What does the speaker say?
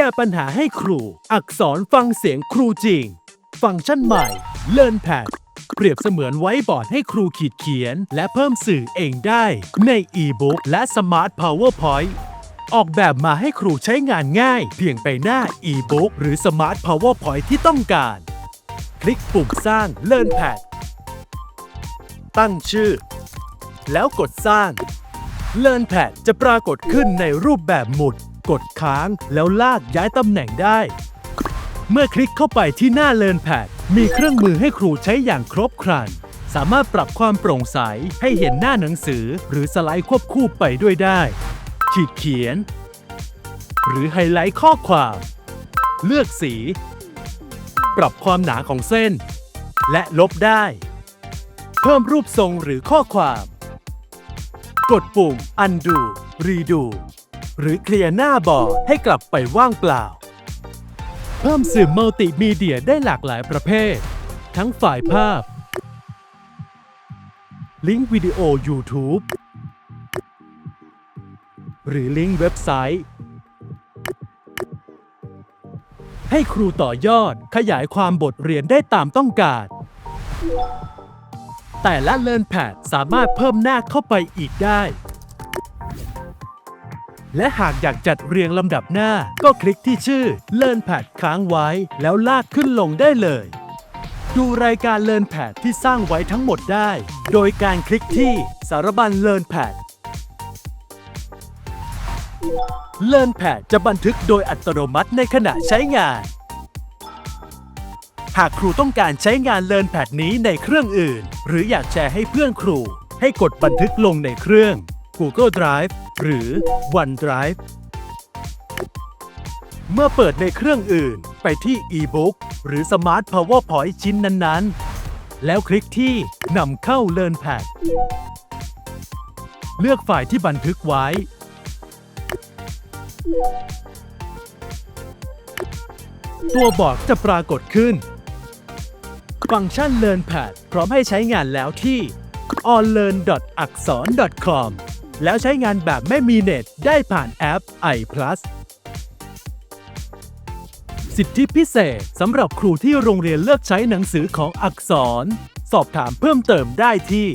แก้ปัญหาให้ครู อักษรฟังเสียงครูจริง ฟังก์ชันใหม่ LearnPad เปรียบเสมือนไว้บอร์ดให้ครูขีดเขียน และเพิ่มสื่อเองได้ ใน e-book และ Smart PowerPoint ออกแบบมาให้ครูใช้งานง่าย เพียงไปหน้า e-book หรือ Smart PowerPoint ที่ต้องการ คลิกปุ่มสร้าง LearnPad ตั้งชื่อ แล้วกดสร้าง LearnPad จะปรากฏขึ้นในรูปแบบหมุด กดค้างแล้วลากย้ายตำแหน่งได้ เมื่อคลิกเข้าไปที่หน้า LearnPad มีเครื่องมือให้ครูใช้อย่างครบครัน สามารถปรับความโปร่งใสให้เห็นหน้าหนังสือ หรือสไลด์ควบคู่ไปด้วยได้ ขีดเขียน หรือไฮไลท์ข้อความ เลือกสี ปรับความหนาของเส้น และลบได้ เพิ่มรูปทรงหรือข้อความ กดปุ่ม undo redo หรือเคลียร์หน้าบอร์ดให้กลับไปว่างเปล่า เพิ่มสื่อมัลติมีเดียได้หลากหลายประเภท ทั้งฝ่ายภาพ ลิงก์วิดีโอ YouTube หรือลิงก์เว็บไซต์ ให้ครูต่อยอดขยายความบทเรียนได้ตามต้องการ แต่ละ LearnPad สามารถเพิ่มหน้าเข้าไปอีกได้ และหากอยากจัดเรียงลำดับหน้า ก็คลิกที่ชื่อ LearnPad ค้างไว้ แล้วลากขึ้นลงได้เลย ดูรายการ LearnPad ที่สร้างไว้ทั้งหมดได้ โดยการคลิกที่สารบัญ LearnPad LearnPad จะบันทึกโดยอัตโนมัติในขณะใช้งาน หากครูต้องการใช้งาน LearnPad นี้ในเครื่องอื่น หรืออยากแชร์ให้เพื่อนครู ให้กดบันทึกลงในเครื่อง Google Drive หรือ OneDrive เมื่อเปิดในเครื่องอื่นไปที่ e-book หรือ Smart PowerPoint ชิ้นนั้นๆ แล้วคลิกที่นำเข้า LearnPad เลือกไฟล์ที่บันทึกไว้ ตัวบอร์ดจะปรากฏขึ้น ฟังก์ชัน LearnPad พร้อมให้ใช้งานแล้วที่ onlearn.akson.com แล้วใช้งานแบบไม่มีเน็ตได้ผ่านแอป i+ สิทธิพิเศษสำหรับครูที่โรงเรียนเลือกใช้หนังสือของอักษร สอบถามเพิ่มเติมได้ที่